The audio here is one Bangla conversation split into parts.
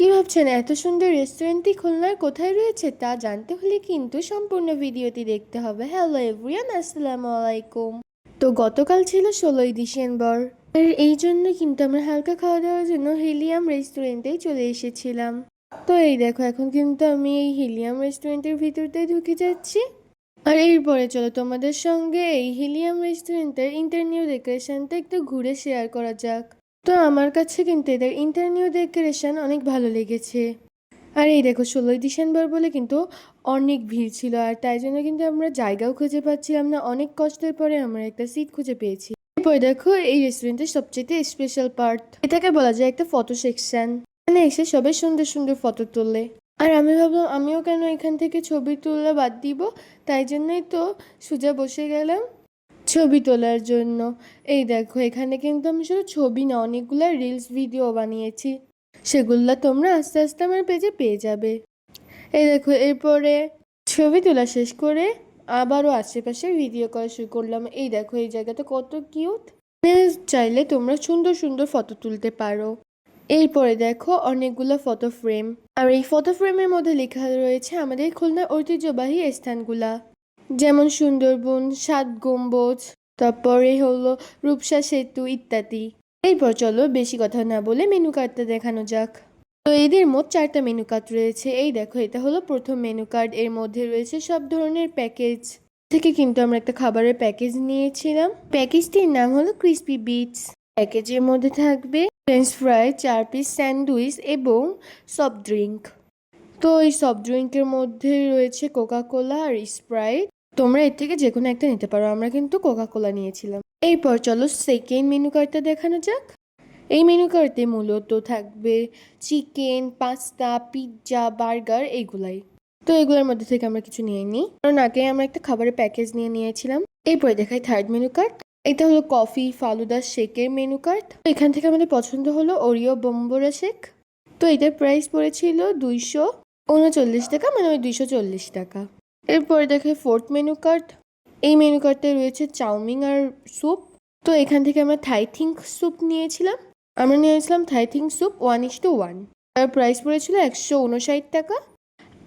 কি ভাবছেন? এত সুন্দর রেস্টুরেন্টটি খুলনার কোথায় রয়েছে তা জানতে হলে কিন্তু সম্পূর্ণ ভিডিওটি দেখতে হবে। হ্যালো এভরিয়ান আসসালামু আলাইকুম। তো গতকাল ছিল ষোলোই ডিসেম্বর। এই জন্য কিন্তু আমরা হালকা খাওয়া দাওয়ার জন্য হিলিয়াম রেস্টুরেন্টেই চলে এসেছিলাম। তো এই দেখো, এখন কিন্তু আমি এই হিলিয়াম রেস্টুরেন্টের ভিতরটাই ঢুকে যাচ্ছি। আর এরপরে চলো তোমাদের সঙ্গে এই হিলিয়াম রেস্টুরেন্টের ইন্টারনিউ ডেকোরেশনটা একটু ঘুরে শেয়ার করা যাক। তো আমার কাছে কিন্তু এদের ইন্টারনিউ ডেকোরেশন অনেক ভালো লেগেছে। আর এই দেখো, ষোলোই ডিসেম্বর বলে কিন্তু অনেক ভিড় ছিল, আর তাই জন্য কিন্তু আমরা জায়গাও খুঁজে পাচ্ছিলাম না, অনেক কষ্টের পরে আমরা একটা সিট খুঁজে পেয়েছি। এরপর দেখো, এই রেস্টুরেন্টের সবচেয়ে স্পেশাল পার্ট এটাকে বলা যায় একটা ফটো সেকশন এখানে এসে সবাই সুন্দর সুন্দর ফটো তোলে। আর আমি ভাবলাম, আমিও কেন এখান থেকে ছবি তোলা বাদ দিব? তাই জন্যই তো সোজা বসে গেলাম। ছবি তোলার জন্য। এই দেখো, এখানে কিন্তু আমি শুধু ছবি না, অনেকগুলো রিলস ভিডিও বানিয়েছি। সেগুলো তোমরা আস্তে আস্তে আমার পেজে পেয়ে যাবে। এই দেখো, এরপরে ছবি তোলা শেষ করে আবারও আশেপাশে ভিডিও করা শুরু করলাম। এই দেখো, এই জায়গাটা কত কিউট চাইলে তোমরা সুন্দর সুন্দর ফটো তুলতে পারো। এরপরে দেখো, অনেকগুলো ফটো ফ্রেম আর এই ফটো ফ্রেমের মধ্যে লেখা রয়েছে আমাদের খুলনার ঐতিহ্যবাহী স্থানগুলা। যেমন সুন্দরবন, সাত গম্বুজ, তারপরে হলো রূপসা সেতু ইত্যাদি। এরপর চলো বেশি কথা না বলে মেনু কার্ডটা দেখানো যাক। তো এদের মোট চারটা মেনু কার্ড রয়েছে। এই দেখো, এটা হলো প্রথম মেনু কার্ড এর মধ্যে রয়েছে সব ধরনের প্যাকেজ থেকে কিন্তু আমরা একটা খাবারের প্যাকেজ নিয়েছিলাম। প্যাকেজটির নাম হলো ক্রিসপি বিটস প্যাকেজের মধ্যে থাকবে ফ্রেঞ্চ ফ্রাই চার পিস স্যান্ডউইচ এবং সফট ড্রিঙ্ক তো এই সফট ড্রিঙ্কের মধ্যে রয়েছে কোকা কোলা আর স্প্রাইট তোমরা এর থেকে যে কোনো একটা নিতে পারো, আমরা কিন্তু কোকা কোলা নিয়েছিলাম। এরপর চলো সেকেন্ড মেনু কার্ডটা দেখানো যাক। এই মেনু কার্ডে মূলত থাকবে চিকেন পাস্তা পিৎজা বার্গার এইগুলাই তো এগুলোর মধ্যে থেকে আমরা কিছু নিয়ে নিই। কারণ আগে আমরা একটা খাবারের প্যাকেজ নিয়ে নিয়েছিলাম। এরপরে দেখাই থার্ড মেনু কার্ড এটা হলো কফি ফালুদা শেকের মেনু কার্ড এখান থেকে আমাদের পছন্দ হলো ওরিও বোম্বোরা শেক তো এটার প্রাইস পড়েছিল দুইশো উনচল্লিশ টাকা মানে ওই দুইশো চল্লিশ টাকা। এরপরে দেখে ফোর্থ মেনু কার্ড এই মেনু কার্ডটায় রয়েছে চাউমিন আর স্যুপ তো এখান থেকে আমরা থাই থিঙ্ক স্যুপ নিয়েছিলাম। আমরা নিয়েছিলাম Thai think soup one is two one তার প্রাইস পড়েছিল একশো উনষাট টাকা।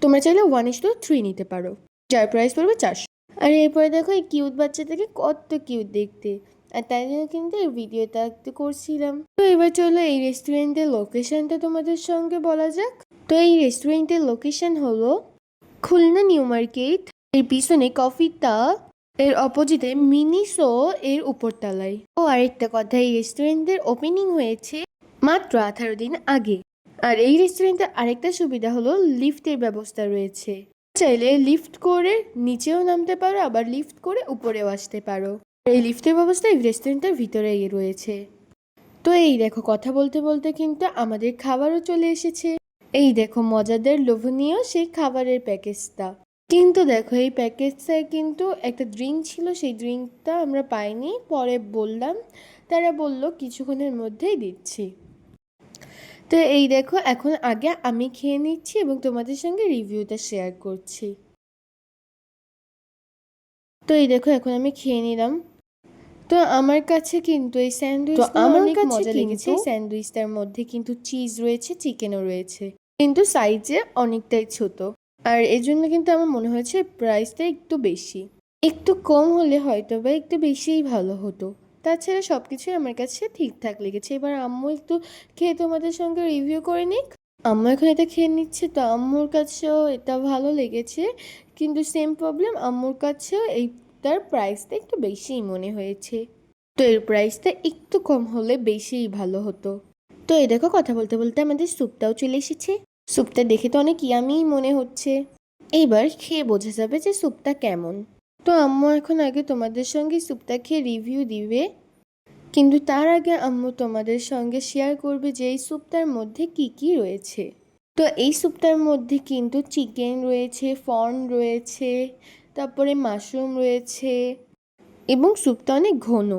তোমরা চাইলে ওয়ান ইস টু থ্রি নিতে পারো। যার প্রাইস পড়বে চারশো। আর এরপরে দেখো এই কিউট বাচ্চাটাকে কত কিউট দেখতে। আর তাই জন্য কিন্তু এই ভিডিওটা একটু করছিলাম। তো এবার চলো এই রেস্টুরেন্টের লোকেশনটা তোমাদের সঙ্গে বলা যাক। তো এই রেস্টুরেন্টের লোকেশন হলো খুলনা নিউ মার্কেট, এর পিছনে কফিটা এর অপোজিটে মিনিসো এর উপরতলায়। ও আরেকটা কথা, এই রেস্টুরেন্টের ওপেনিং হয়েছে মাত্র আঠারো দিন আগে। আর এই রেস্টুরেন্টের আরেকটা সুবিধা হলো, লিফটের ব্যবস্থা রয়েছে। চাইলে লিফট করে নিচেও নামতে পারো, আবার লিফট করে উপরেও আসতে পারো। এই লিফটের ব্যবস্থা এই রেস্টুরেন্টের ভিতরেই রয়েছে। তো এই দেখো, কথা বলতে বলতে কিন্তু আমাদের খাবারও চলে এসেছে। এই দেখো মজাদার লোভনীয় সেই খাবারের প্যাকেজটা। কিন্তু দেখো এই প্যাকেজটায় কিন্তু একটা ড্রিঙ্ক ছিল সেই ড্রিঙ্কটা আমরা পাইনি। পরে বললাম তারা বলল কিছুক্ষণের মধ্যেই দিচ্ছি। তো এই দেখো এখন আগে আমি খেয়ে নিচ্ছি এবং তোমাদের সঙ্গে রিভিউটা শেয়ার করছি। তো এই দেখো এখন আমি খেয়ে নিলাম। তো আমার কাছে কিন্তু এই স্যান্ডউইচ আমার কাছে মজা লেগেছে। স্যান্ডউইচটার মধ্যে কিন্তু চিজ রয়েছে চিকেনও রয়েছে। কিন্তু সাইজে অনেকটাই ছোট। আর এর জন্য কিন্তু আমার মনে হয়েছে প্রাইসটা একটু বেশি। একটু কম হলে হয়তো বা একটু বেশিই ভালো হতো। তাছাড়া সব কিছুই আমার কাছে ঠিকঠাক লেগেছে। এবার আম্মু একটু খেয়ে তোমাদের সঙ্গে রিভিউ করে নিক। আম্মু এখন এটা খেয়ে নিচ্ছে, তো আম্মুর কাছেও এটা ভালো লেগেছে। কিন্তু সেম প্রবলেম আম্মুর কাছেও এইটার প্রাইসটা একটু বেশিই মনে হয়েছে। তো এর প্রাইসটা একটু কম হলে বেশিই ভালো হতো। তো এই দেখো কথা বলতে বলতে আমাদের স্যুপটাও চলে এসেছে। স্যুপটা দেখে তো অনেক ইয়ামি মনে হচ্ছে। এইবার খেয়ে বোঝা যাবে যে স্যুপটা কেমন। তো আম্মু এখন আগে তোমাদের সঙ্গে স্যুপটা খেয়ে রিভিউ দিবে। কিন্তু তার আগে আম্মু তোমাদের সঙ্গে শেয়ার করবে যে এই স্যুপটার মধ্যে কি কি রয়েছে। তো এই স্যুপটার মধ্যে কিন্তু চিকেন রয়েছে ফর্ন রয়েছে, তারপরে মাশরুম রয়েছে এবং স্যুপটা অনেক ঘন।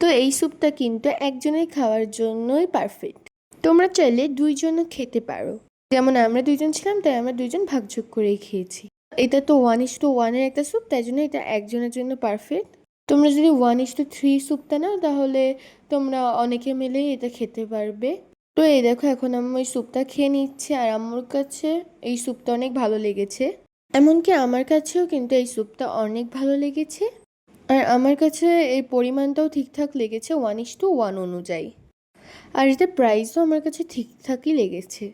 তো এই স্যুপটা কিন্তু একজনের খাওয়ার জন্যই পারফেক্ট তোমরা চাইলে দুইজনও খেতে পারো। যেমন আমরা দুইজন ছিলাম, তাই আমরা দুইজন ভাগযোগ করেই খেয়েছি। এটা তো ওয়ান ইস টু ওয়ানের একটা স্যুপ তাই জন্য এটা একজনের জন্য পারফেক্ট তোমরা যদি ওয়ান ইস টু থ্রি স্যুপটা নাও, তাহলে তোমরা অনেকে মিলেই এটা খেতে পারবে। তো এই দেখো, এখন আমি ওই স্যুপটা খেয়ে নিচ্ছি, আর আম্মুর কাছে এই স্যুপটা অনেক ভালো লেগেছে। এমনকি আমার কাছেও কিন্তু এই স্যুপটা অনেক ভালো লেগেছে। আর আমার কাছে এই পরিমাণটাও ঠিকঠাক লেগেছে ওয়ান ইস টু ওয়ান অনুযায়ী। আর এতে প্রাইসও আমার কাছে ঠিকঠাকই লেগেছে।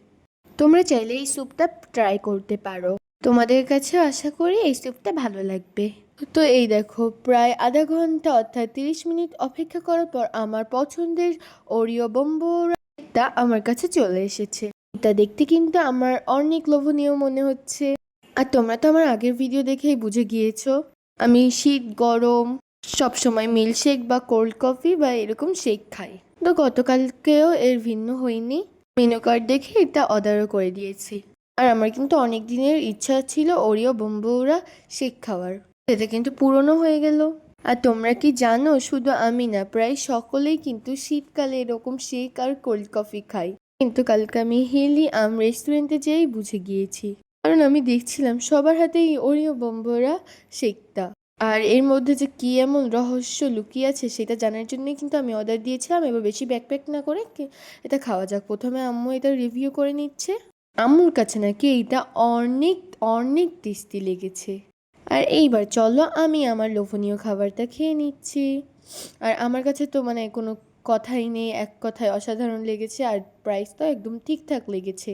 তোমরা চাইলে এই স্যুপটা ট্রাই করতে পারো। তোমাদের কাছে আশা করি এই স্যুপটা ভালো লাগবে। তো এই দেখো, প্রায় আধা ঘণ্টা অর্থাৎ তিরিশ মিনিট অপেক্ষা করার পর আমার পছন্দের ওরিও বোম্বোটা আমার কাছে চলে এসেছে। এটা দেখতে কিন্তু আমার অনেক লোভনীয় মনে হচ্ছে। আর তোমরা তো আমার আগের ভিডিও দেখেই বুঝে গিয়েছো। আমি শীত, গরম, সবসময় মিল্কশেক বা কোল্ড কফি বা এরকম শেক খাই। তো গতকালকেও এর ভিন্ন হয়নি। মেনু কার্ড দেখে এটা অর্ডারও করে দিয়েছি। আর আমার কিন্তু অনেক দিনের ইচ্ছা ছিল ওরিও বম্বুরা শেক খাওয়ার। সেটা কিন্তু পূরণও হয়ে গেল। আর তোমরা কি জানো, শুধু আমি না, প্রায় সকলেই কিন্তু শীতকালে এরকম শেক আর কোল্ড কফি খাই কিন্তু কালকে আমি হিলি আম রেস্টুরেন্টে যেয়েই বুঝে গিয়েছি। কারণ আমি দেখছিলাম সবার হাতেই ওরিও বম্বরা শেকটা। আর এর মধ্যে যে কি এমন রহস্য লুকিয়ে আছে সেটা জানার জন্যই কিন্তু আমি অর্ডার দিয়েছিলাম, এবার বেশি ব্যাকপ্যাক না করে এটা খাওয়া যাক। প্রথমে আম্মু এটা রিভিউ করে নিচ্ছে। আম্মুর কাছে নাকি এইটা অনেক অনেক টেস্টি লেগেছে। আর এইবার চলো আমি আমার লোভনীয় খাবারটা খেয়ে নিচ্ছি। আর আমার কাছে তো মানে কোনো কথাই নেই, এক কথায় অসাধারণ লেগেছে আর প্রাইসটাও একদম ঠিকঠাক লেগেছে।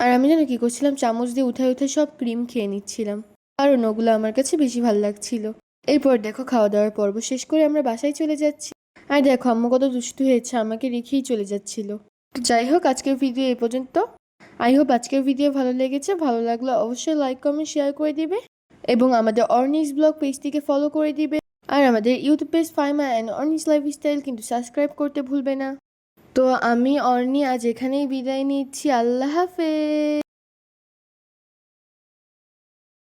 আর আমি যেন কী করছিলাম, চামচ দিয়ে উঠায় উঠে সব ক্রিম খেয়ে নিচ্ছিলাম। কারণ ওগুলো আমার কাছে বেশি ভালো লাগছিল। এরপর দেখো খাওয়া দাওয়ার পর্ব শেষ করে আমরা বাসায় চলে যাচ্ছি। আর দেখো, আম্মু কত দুষ্টু হয়েছে, আমাকে রেখেই চলে যাচ্ছিল। তো যাই হোক, আজকের ভিডিও এ পর্যন্ত। আই হোপ আজকের ভিডিও ভালো লেগেছে। ভালো লাগলে অবশ্যই লাইক কমেন্ট শেয়ার করে দিবে। এবং আমাদের অর্নিস ব্লগ পেজটিকে ফলো করে দিবে। আর আমাদের ইউটিউব পেজ ফাইমা অ্যান্ড অর্নিস লাইফস্টাইল কিন্তু সাবস্ক্রাইব করতে ভুলবে না। তো আমি অর্নি আজ এখানেই বিদায় নিচ্ছি। আল্লাহ হাফেজ!